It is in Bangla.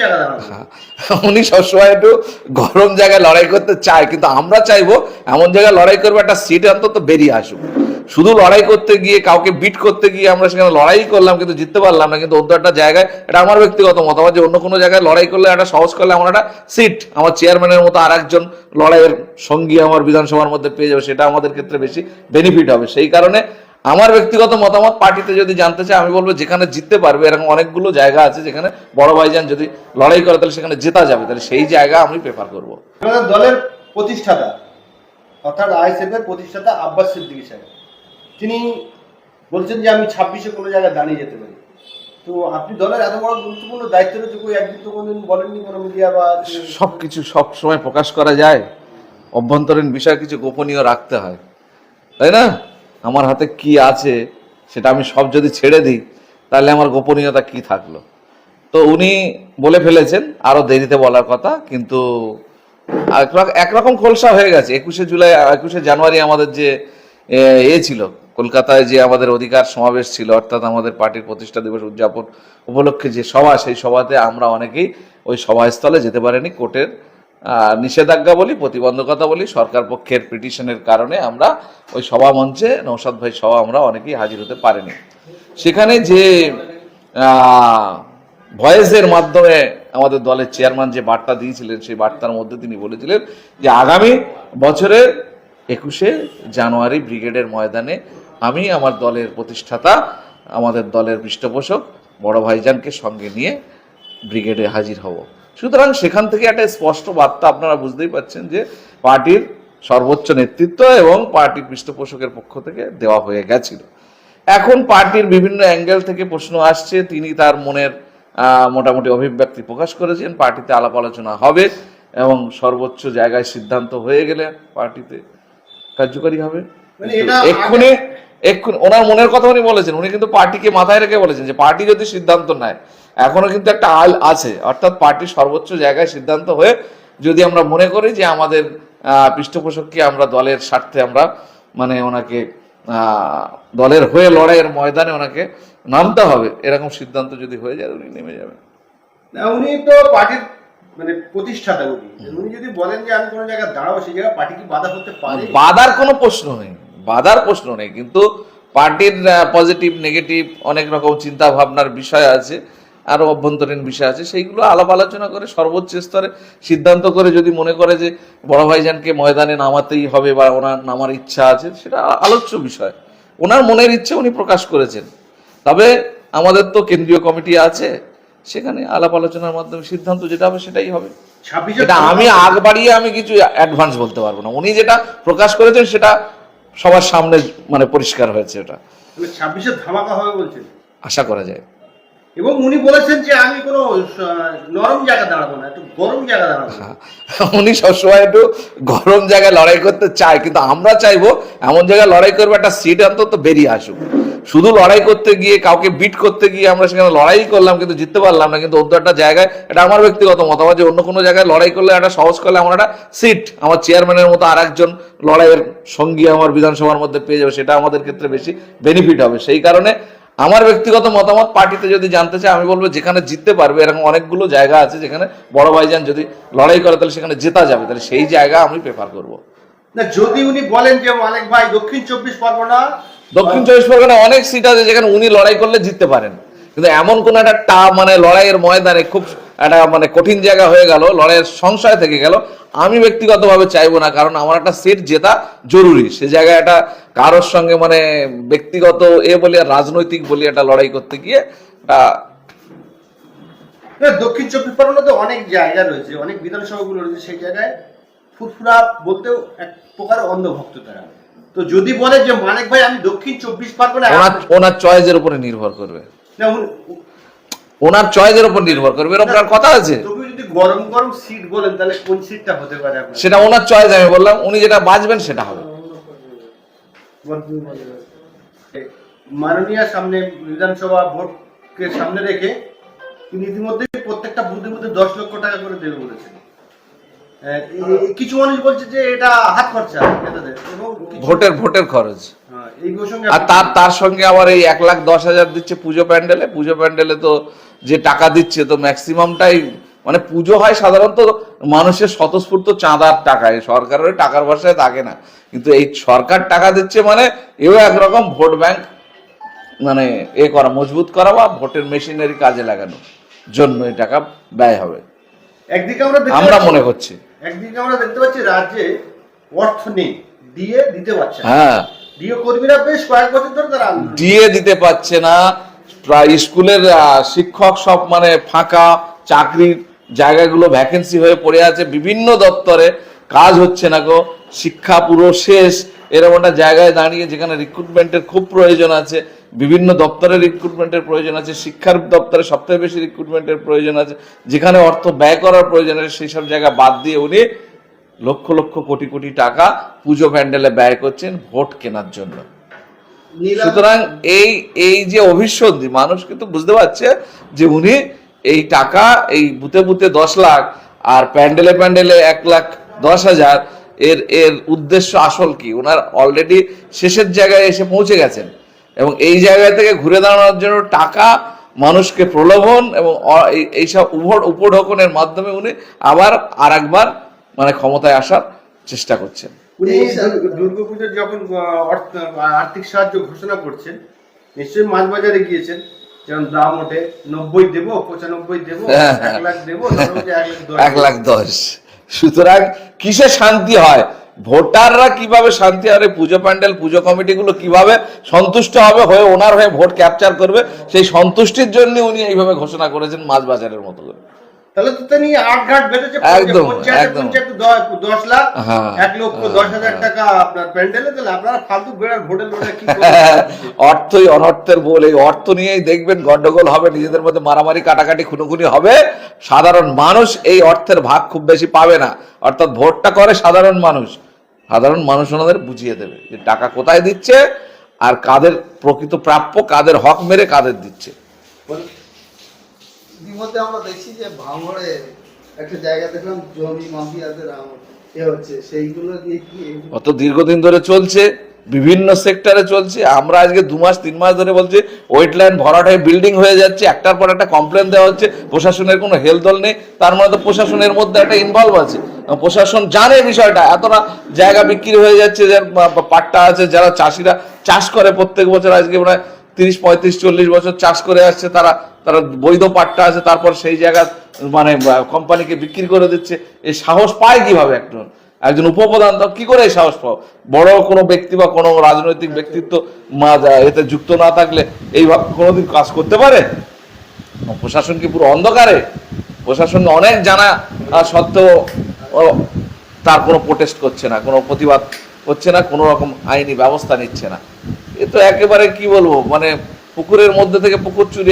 জায়গা উনি সবসময় একটু গরম জায়গায় লড়াই করতে চায়, কিন্তু আমরা চাইব এমন জায়গায় লড়াই করব, একটা সিট অন্তত বেরিয়ে আসুক। শুধু লড়াই করতে গিয়ে, কাউকে বিট করতে গিয়ে আমরা সেখানে লড়াই করলাম, কিন্তু জিততে পারলাম না, কিন্তু অন্য একটা জায়গায়, এটা আমার ব্যক্তিগত মতামত যে অন্য কোনো জায়গায় লড়াই করলে একটা সহজ করলে আমার একটা সিট আমার চেয়ারম্যানের মতো আর একজন লড়াইয়ের সঙ্গী আমার বিধানসভার মধ্যে পেয়ে যাবে, সেটা আমাদের ক্ষেত্রে বেশি বেনিফিট হবে। সেই কারণে আমার ব্যক্তিগত মতামত পার্টিতে যদি জানতে চাই আমি বলব যেখানে জিততে পারবে এরকম অনেকগুলো জায়গা আছে যেখানে বড় ভাইজান যদি লড়াই করে তাহলে সেখানে জেতা যাবে তাহলে সেই জায়গা আমি প্রেফার করব। দলের প্রতিষ্ঠাতা অর্থাৎ আইএসএফ এর প্রতিষ্ঠাতা আব্বাস সিদ্দিকী সাহেব তিনি বলছেন যে আমি ছাব্বিশে কোনো জায়গায় দাঁড়িয়ে যেতে পারি। তো আপনি দলের এত বড় গুরুত্বপূর্ণ দায়িত্ব রয়েছে কই একদিন তো কোনোদিন বলেননি কোনো মিডিয়া বা সব কিছু সব সময় প্রকাশ করা যায়। অভ্যন্তরীণ বিষয় কিছু গোপনীয় রাখতে হয়। তাই না? আমার হাতে কি আছে সেটা আমি সব যদি ছেড়ে দিই, তাহলে আমার গোপনীয়তা কি থাকল? তো উনি বলে ফেলেছেন, আরও দেরিতে বলার কথা, কিন্তু একরকম খোলসা হয়ে গেছে। একুশে জুলাই, একুশে জানুয়ারি আমাদের যে এ ছিল, কলকাতায় যে আমাদের অধিকার সমাবেশ ছিল, অর্থাৎ আমাদের পার্টির প্রতিষ্ঠা দিবস উদযাপন উপলক্ষে যে সভা, সেই সভাতে আমরা অনেকেই ওই সভাস্থলে যেতে পারিনি, কোর্টের নিষেধাজ্ঞা বলি, প্রতিবন্ধকতা বলি, সরকার পক্ষের পিটিশনের কারণে আমরা ওই সভা মঞ্চে, নৌসাদ ভাই সভা আমরা অনেকেই হাজির হতে পারিনি। সেখানে যে ভয়েসের মাধ্যমে আমাদের দলের চেয়ারম্যান যে বার্তা দিয়েছিলেন, সেই বার্তার মধ্যে তিনি বলেছিলেন যে, আগামী বছরের একুশে জানুয়ারি ব্রিগেডের ময়দানে আমি আমার দলের প্রতিষ্ঠাতা, আমাদের দলের পৃষ্ঠপোষক, বড় ভাইজানকে সঙ্গে নিয়ে ব্রিগেডে হাজির হব। সুতরাং সেখান থেকে একটা স্পষ্ট বার্তা আপনারা বুঝতেই পারছেন যে পার্টির সর্বোচ্চ নেতৃত্ব এবং পার্টির পৃষ্ঠপোষকের পক্ষ থেকে দেওয়া হয়ে গেছিল। এখন পার্টির বিভিন্ন অ্যাঙ্গেল থেকে প্রশ্ন আসছে তিনি তার মনের মোটামুটি অভিব্যক্তি প্রকাশ করেছেন পার্টিতে আলাপ আলোচনা হবে এবং সর্বোচ্চ জায়গায় সিদ্ধান্ত হয়ে গেলে পার্টিতে কার্যকরী হবে। মানে এক্ষুনি এক্ষুনি ওনার মনের কথা উনি বলেছেন উনি কিন্তু পার্টিকে মাথায় রেখে বলেছেন যে পার্টি যদি সিদ্ধান্ত নেয় এখনও কিন্তু একটা আল আছে অর্থাৎ পার্টির সর্বোচ্চ জায়গায় সিদ্ধান্ত হয়ে যদি আমরা মনে করি যে আমাদের পৃষ্ঠপোষককে আমরা দলের স্বার্থে আমরা মানে ওনাকে দলের হয়ে লড়াইয়ের ময়দানে ওনাকে নামতে হবে এরকম সিদ্ধান্ত যদি হয়ে যায় উনি নেমে যাবেন। না উনি তো পার্টির মানে প্রতিষ্ঠাতা উনি। উনি যদি বলেন যে আমি কোনো জায়গায় দাঁড়াবো সেই জায়গায় পার্টি কি বাধা করতে পারে? বাধার কোনো প্রশ্ন নেই। বাধার প্রশ্ন নেই কিন্তু পার্টির পজিটিভ নেগেটিভ অনেক রকম চিন্তা ভাবনার বিষয় আছে আরও অভ্যন্তরীণ বিষয় আছে সেইগুলো আলাপ আলোচনা করে সর্বোচ্চ স্তরে সিদ্ধান্ত করে যদি মনে করে যে বড় ভাইজানকে ময়দানে নামাতেই হবে বা ওনার নামার ইচ্ছা আছে সেটা আলোচ্য বিষয়। ওনার মনের ইচ্ছে উনি প্রকাশ করেছেন। তবে আমাদের তো কেন্দ্রীয় কমিটি আছে সেখানে আলাপ আলোচনার মাধ্যমে সিদ্ধান্ত যেটা হবে সেটাই হবে। এটা আমি আগ বাড়িয়ে আমি কিছু অ্যাডভান্স বলতে পারব না। উনি যেটা প্রকাশ করেছেন সেটা সবার সামনে মানে পরিষ্কার হয়েছে এটা। ছাব্বিশে ধামাকা হবে বলছেন। আশা করা যায়। এবং উনি বলেছেন যে আমি কোনো নরম জায়গা দাঁড়াবো না একটু গরম জায়গা দাঁড়াবো। উনি সবসময় একটু গরম জায়গায় লড়াই করতে চায় কিন্তু আমরা চাইব এমন জায়গায় লড়াই করব একটা সিট অন্তত বেরিয়ে আসুক। শুধু লড়াই করতে গিয়ে, কাউকে বিট করতে গিয়ে আমরা সেখানে লড়াই করলাম, কিন্তু জিততে পারলাম না, কিন্তু অন্য একটা জায়গায়, এটা আমার ব্যক্তিগত মতামত যে অন্য কোনো জায়গায় লড়াই করলে একটা সহজ করলে আমার একটা সিট আমার চেয়ারম্যানের মতো আর একজন লড়াইয়ের সঙ্গী আমার বিধানসভার মধ্যে পেয়ে যাবে, সেটা আমাদের ক্ষেত্রে বেশি বেনিফিট হবে। সেই কারণে আমার ব্যক্তিগত মতামত পার্টিতে যদি জানতে চাই আমি বলব যেখানে জিততে পারবে, এরকম অনেকগুলো জায়গা আছে যেখানে বড় ভাইজান যদি লড়াই করে, তাহলে সেখানে জেতা যাবে, তাহলে সেই জায়গা আমি প্রেফার করব। না, যদি উনি বলেন যে মালিক ভাই, দক্ষিণ চব্বিশ পরগনা দক্ষিণ চব্বিশ পরগনা অনেক সিট আছে যেখানে উনি লড়াই করলে জিততে পারেন। কিন্তু এমন কোন একটা টা মানে লড়াইয়ের ময়দানে খুব একটা মানে কঠিন জায়গা হয়ে গেল, লড়াইয়ের সংশয় থেকে গেল। আমি ব্যক্তিগতভাবে চাইব না, কারণ আমার একটা সিট জেতা জরুরি। সে জায়গায় একটা কারোর সঙ্গে মানে ব্যক্তিগত এ বলি আর রাজনৈতিক বলি একটা লড়াই করতে গিয়ে দক্ষিণ চব্বিশ পরগনাতে অনেক জায়গা রয়েছে, অনেক বিধানসভাগুলো রয়েছে, সেই জায়গায় ফুরফুরা বলতেও এক প্রকার অন্ধভক্ত তারা। তো যদি বলে যে মানিক ভাই আমি দক্ষিণ চব্বিশ পরগনা ওনার ওনার চয়েসের উপরে নির্ভর করবে। না, ওনার চয়েসের উপর নির্ভর করবে এরকম কথা আছে। তবু যদি গরম গরম সিট বলেন তাহলে কোন সিটটা হতে পারে আপনার? সেটা ওনার চয়েস আমি বললাম উনি যেটা বাঁচবেন সেটা হবে। মাননীয় সামনে বিধানসভা ভোটকে সামনে রেখে তিনি ইতিমধ্যে প্রত্যেকটা বুথে বুথে দশ লক্ষ টাকা করে দেবে বলেছেন। কিছু মানুষ বলছে যে এটা হাত খরচা এবং ভোটের ভোটের খরচ। হ্যাঁ, আর তার তার সঙ্গে আবার এই এক লাখ দশ হাজার দিচ্ছে পুজো প্যান্ডেলে। পুজো প্যান্ডেলে তো যে টাকা দিচ্ছে তো ম্যাক্সিমামটাই মানে পুজো হয় সাধারণত মানুষের স্বতঃস্ফূর্ত চাঁদার টাকায়। সরকারের টাকার ভরসায় থাকে না। কিন্তু এই সরকার টাকা দিচ্ছে মানে এও একরকম ভোট ব্যাংক মানে এ করা মজবুত করা বা ভোটের মেশিনারি কাজে লাগানোর জন্য এই টাকা ব্যয় হবে। একদিকে আমরা আমরা মনে করছি। একদিকে আমরা দেখতে পাচ্ছি রাজ্যে অর্থ নেই দিয়ে দিতে পারছে হ্যাঁ। কর্মীরা বেশ কয়েক বছর ধরে তারা দিয়ে দিতে পারছে না। প্রায় স্কুলের শিক্ষক সব মানে ফাঁকা চাকরির জায়গাগুলো ভ্যাকেন্সি হয়ে পড়ে আছে। বিভিন্ন দপ্তরে কাজ হচ্ছে না গো। শিক্ষা পুরো শেষ। এরকম একটা জায়গায় দাঁড়িয়ে যেখানে রিক্রুটমেন্টের খুব প্রয়োজন আছে বিভিন্ন দপ্তরে রিক্রুটমেন্টের প্রয়োজন আছে শিক্ষার দপ্তরে সবথেকে বেশি রিক্রুটমেন্টের প্রয়োজন আছে যেখানে অর্থ ব্যয় করার প্রয়োজন আছে সেই সব জায়গা বাদ দিয়ে উনি লক্ষ লক্ষ কোটি কোটি টাকা পুজো প্যান্ডেলে ব্যয় করছেন ভোট কেনার জন্য। সুতরাং এই এই যে অভিসন্ধি মানুষ কিন্তু বুঝতে পারছে যে উনি এই টাকা এই বুতে বুতে দশ লাখ আর প্যান্ডেলে প্যান্ডেলে এক লাখ দশ হাজার এর এর উদ্দেশ্য আসল কি? ওনার অলরেডি শেষের জায়গায় এসে পৌঁছে গেছেন। এবং এই জায়গা থেকে ঘুরে দাঁড়ানোর জন্য টাকা মানুষকে প্রলোভন এবং এইসব উপর উপঢকনের মাধ্যমে উনি আবার আর একবার মানে ক্ষমতায় আসার চেষ্টা করছেন। দুর্গাপুজোর যখন আর্থিক সাহায্য ঘোষণা করছেন নিশ্চয়ই মাছ বাজারে গিয়েছেন। যেমন দাম ওঠে নব্বই দেবো পঁচানব্বই দেবো হ্যাঁ, এক লাখ দেবো ধরো যে এক লাখ দশ। এক লাখ দশ। সুতরাং কিসে শান্তি হয়? ভোটাররা কীভাবে শান্তি হবে পুজো প্যান্ডেল, পুজো কমিটিগুলো কীভাবে সন্তুষ্ট হবে, হয়ে ওনার হয়ে ভোট ক্যাপচার করবে, সেই সন্তুষ্টির জন্য উনি এইভাবে ঘোষণা করেছেন মাছ বাজারের মতো করে। তাহলে তো তিনি আট ঘাট একদম, একদম। দশ লাখ হ্যাঁ, এক লক্ষ হ্যাঁ, দশ হাজার হ্যাঁ। টাকা আপনার প্যান্ডেলে তাহলে আপনারা ফালতু বেড়ার কি অর্থই অনর্থের বল। এই অর্থ নিয়েই দেখবেন গন্ডগোল হবে নিজেদের মধ্যে মারামারি কাটাকাটি খুনোখুনি হবে। সাধারণ মানুষ এই অর্থের ভাগ খুব বেশি পাবে না। অর্থাৎ ভোটটা করে সাধারণ মানুষ। সাধারণ মানুষ ওনাদের বুঝিয়ে দেবে যে টাকা কোথায় দিচ্ছে আর কাদের প্রকৃত প্রাপ্য কাদের হক মেরে কাদের দিচ্ছে। ইতিমধ্যে আমরা দেখছি যে ভাঙড়ে একটা জায়গা দেখলাম, জমি মাফিয়াদের এ হচ্ছে। সেইগুলো দিয়ে অত দীর্ঘদিন ধরে চলছে, বিভিন্ন সেক্টরে চলছে। আমরা আজকে দু মাস, তিন মাস ধরে বলছি ওয়েটল্যান্ড ভরাট হয়ে বিল্ডিং হয়ে যাচ্ছে, একটার পর একটা কমপ্লেন দেওয়া হচ্ছে। প্রশাসনের কোনো হেলদোল নেই। তার মানে তো প্রশাসনের মধ্যে একটা ইনভলভ আছে। প্রশাসন জানে বিষয়টা, এতটা জায়গা বিক্রি হয়ে যাচ্ছে, যে পাট্টা আছে, যারা চাষিরা চাষ করে প্রত্যেক বছর। আজকে প্রায় তিরিশ, পঁয়ত্রিশ, চল্লিশ বছর চাষ করে আসছে, তারা তারা বৈধ পাট্টা আছে, তারপর সেই জায়গা মানে কোম্পানিকে বিক্রি করে দিচ্ছে। এই সাহস পায় কীভাবে একজন? একজন উপপ্রধান কি করে সাহস পাও বড় কোনো ব্যক্তি বা কোনো রাজনৈতিক ব্যক্তিত্ব মা এতে যুক্ত না থাকলে এইভাবে কোনোদিন কাজ করতে পারে? প্রশাসন কি পুরো অন্ধকারে? প্রশাসন অনেক জানা সত্ত্বেও তার কোনো প্রোটেস্ট করছে না, কোনো প্রতিবাদ করছে না, কোনো রকম আইনি ব্যবস্থা নিচ্ছে না। এ তো একেবারে কি বলব? মানে পুকুরের মধ্যে থেকে পুকুর চুরি